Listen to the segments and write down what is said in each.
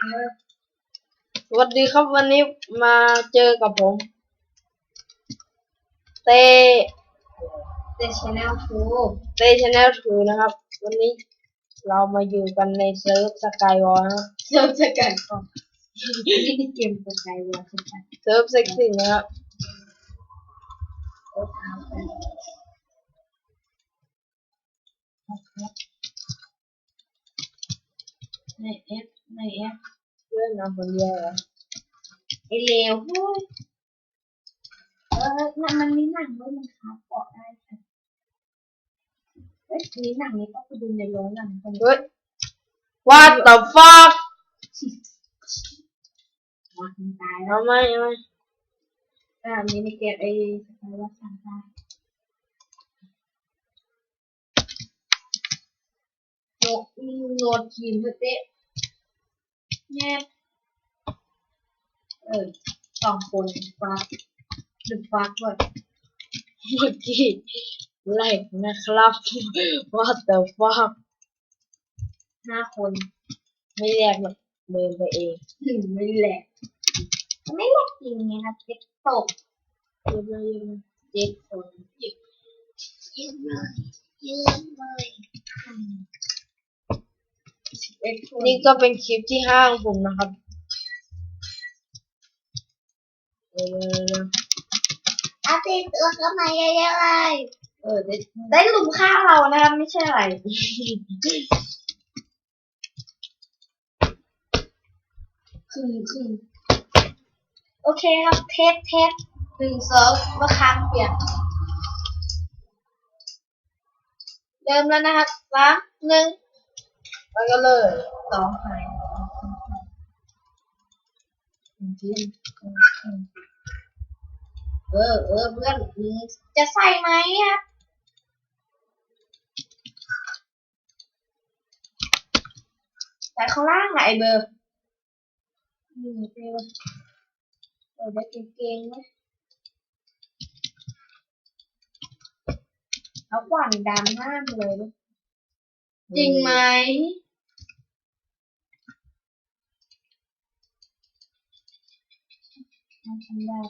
เออสวัสดีครับวันนี้มาเจอกับผม เตเดชแนลทูเตชแนลทูนะครับ วันนี้เรามาอยู่กันในเซิร์ฟสกายวอลนะครับเริ่มจะกันก่อนนี่เกมตัวไกลวัวใช่ไหมเซิร์ฟเซ็กซี่นะครับโอ้เท้าไป ในเอฟในเอฟเพื่อนเอาคนเดียวเหรอไอเลวเฮ้ยเออมันมันมีหนังด้วยมันคับเกาะได้ค่ะเฮ้ยมีหนังนี้ต้องไปดูในโรงหนังกันเฮ้ย What the fuck ว่ามันตายแล้วเอาไหมเอาไหมอ่ามินิเกมไอ้สกายว่าสังตายโนโนดทีมเพื่อเต้แง่ เออสองคนฟ้าหนึ่งฟ้าด้วยเมื่อกี้แหลกนะครับ What the fuck ห้าคนไม่แยกหรอกเดินไปเองไม่แหลกไม่แหลกจริงไงครับเจ็ดตกเยอะเลยเยอะเลยเจ็ดคนเยอะเลยเยอะเลยนนี่ก็เป็นคลิปที่ห้าของผมนะครับ เร็วๆอาตีตัวเข้ามาเยอะๆเลยเออได้ได้ลุมฆ่าเรานะครับไม่ใช่อะไรคือคือโอเคครับเทสเทสหนึ่งเซิร์ฟเมื่อค้างเปลี่ยนเริ่มแล้วนะครับสามหนึ่งๆไปกันเลยสองหายจริง เออเออเพื่อนอืมจะใส่ไหมครับใส่ข้างล่างอะไอเบอร์นี่เบอร์เออได้เก่งๆไหมเอาขวานดำหน้ามาเลยดิจริงไหมทำทำได้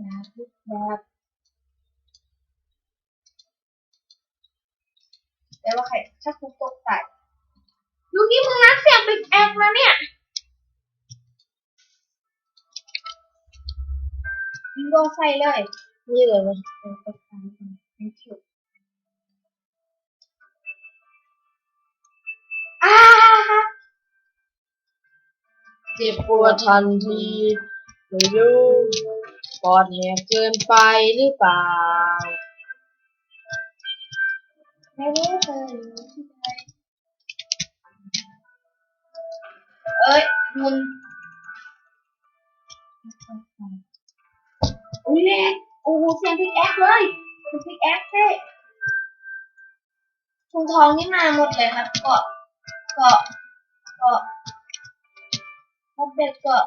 แบบแบบ แต่ว่าใครถ้าคุกตกใจลูกนี่มึงนัดเสียงเป็นแอคนะเนี่ยมึงโดนใส่เลย นี่เลยนะเออตกใจจัง thank you อ้าเจ็บปวดทันทีไม่รู้ ปอดแหกเกินไปหรือเปล่าไม่รู้เลยเอ้ยมึงอุ้ยเล็กโอ้โหเสียงพิกแอคเลยเสียงพิกแอคเท่ถุงทองนี่มาหมดเลยครับเกาะเกาะเกาะวัดเด็กเกาะ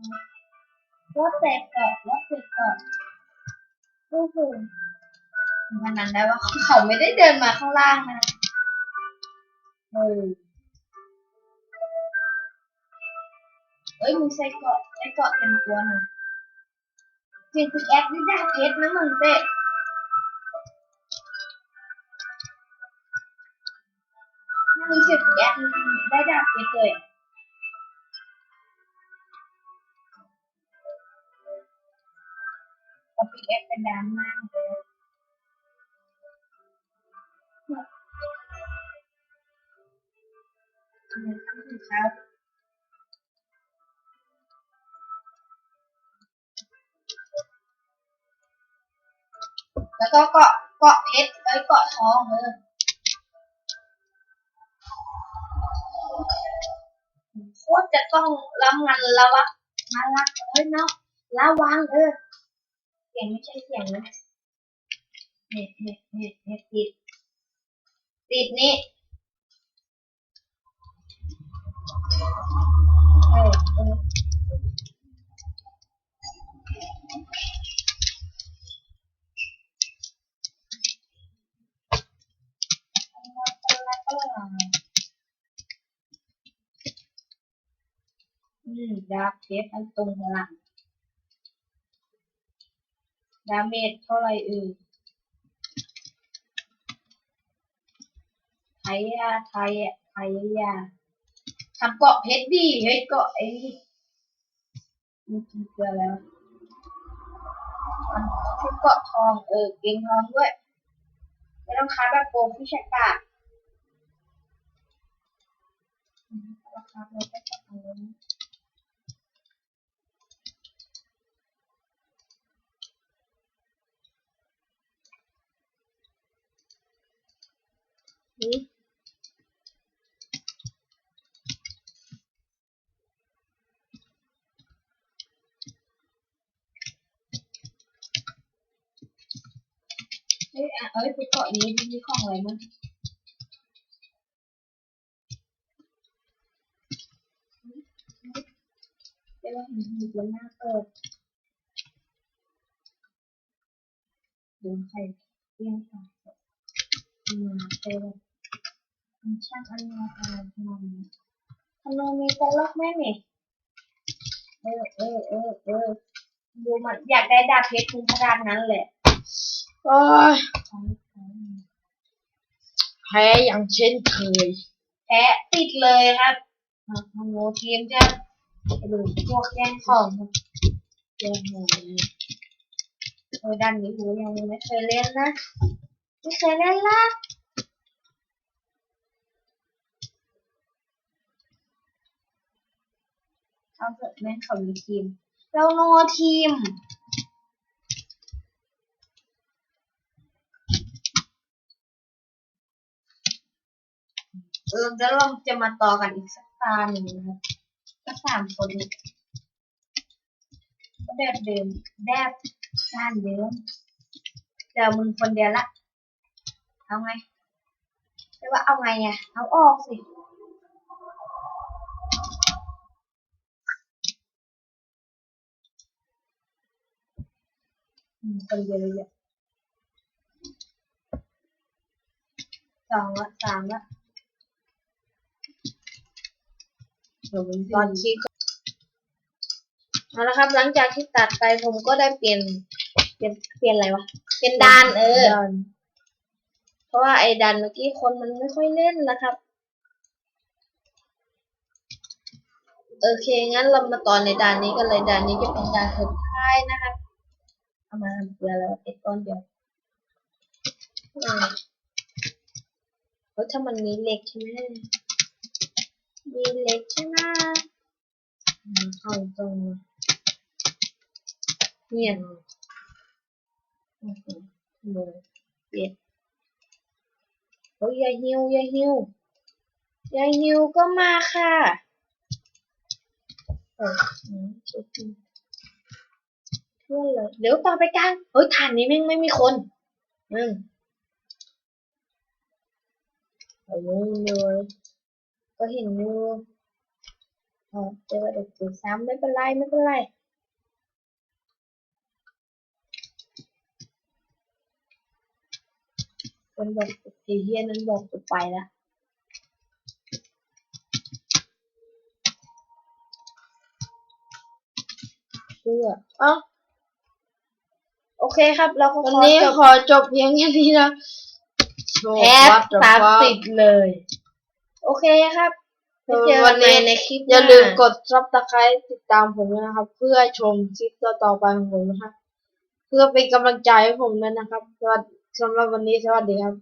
Thank you. วัดเด็กเกาะวัดเด็กเกาะโอ้โหพนันได้ว่าเขาไม่ได้เดินมาข้างล่างนะเออเอ้ยมึงใส่เกาะใส่เกาะเต็มตัวหน่อยจริงพิกแอคนี่ดาบเพชรนะมึงเต้ถ้ามีสิบแอปได้ดาบเพชรเลย กับปีแอปเป็นดำมากเลยทำไมทำถึงเช้าแล้วก็เกาะเกาะเพชรเอ้เกาะทองเออโคตรจะต้องระมัดระวังมาละเอ้ยเนาะระวังเออ สียงไม่ใช่เสียงนะเน็ตเน็ตเน็ตเน็ตติดติดนี่เออเอออืมดาบเพชรอันตรงหลัง ดาเมจเท่าไร่เอ่ยไทยอะไทยอะไทยอะทำเกาะเพชรดีเฮ้ยเกาะไอ้นี่มันกินเกลือแล้วมันชุดเกาะทองเออเก่งทองด้วยไม่ต้องค้าแบบโกงพิชกาอืมราคาเราก็จะเอาไว้นะ อืม เฮ้ยอะเอ้ยไปเกาะนี้มีของอะไรมั้งเดี๋ยวเห็นมีตัวหน้าเปิดดูใครเรียงสายมาเปิดมันช่างอันนาอะไรขนาดนี้ธนูมีตัวล็อกไหมเนี่ยเออเออเออเออดูมันอยากได้ดาบเพชรคุณขนาดนั้นแหละโอ้ย แพ้อย่างเช่นเคย แพ้ติดเลยครับอ่าทางโนทีมจะหรือพวกแย่งของครับแย่หวยเออด้านนี้หูยังไม่เคยเล่นนะ ไม่เคยเล่นละเอาเถอะแม่งเขามีทีม เราโนทีม เออ แล้วเราจะมาต่อกันอีกสักตาหนึ่งนะครับสักสามคนก็แบบเดิมแบบด้านเดิมเจอมึงคนเดียวละ เอาไงไม่ว่าเอาไงอะ เอาออกสิอืมคนเดียวเลยสองละสามละ เดี๋ยวมัน ตอนคิดเอาละครับ หลังจากที่ตัดไปผมก็ได้เปลี่ยน เปลี่ยนเปลี่ยนอะไรวะเป็นดานเออดันเพราะว่าไอ้ดันเมื่อกี้คนมันไม่ค่อยเล่นนะครับโอเค งั้นเรามาต่อในด่านนี้กันเลยด่านนี้จะเป็นด่านสุดท้ายนะครับเอามาทำเกลือแล้วเอ็ดก้อนเดียวอ่าเฮ้ยถ้ามันมีเหล็กใช่ไหม มีเล็กใช่ไหมอืมเข้าตรงเนี่ยโอ้โหมือเปียโอ้ยอย่าหิวย่าหิวย่าหิวก็มาค่ะเอออืมชุดนี้เพื่อนเลยเดี๋ยวต่อไปกลางเฮ้ยฐานนี้แม่งไม่มีคนอืมเอาอยู่เลย ก็เห็นอยู่เออเจอเด็กตีซ้ำไม่เป็นไรไม่เป็นไรคนบอกไอ้เฮียนั้นบอกกูไปละเชื่อเอ้าโอเคครับเราก็วันขอนี้จบขอจบเพียงแค่นี้นะโชว์แพ้วัดเดอะสามฟักสิบเลย โอเคครับไปเจอวักันนใหนี้ม่ในคลิปหน้อย่าลืมกดซับสไครต์ติดตามผมด้วยนะครับ เพื่อชมคลิปต่อๆไปของผมนะครับ เพื่อเป็นกำลังใจให้ผมด้วยนะครับสวัสดีสำหรับวันนี้สวัสดีครับ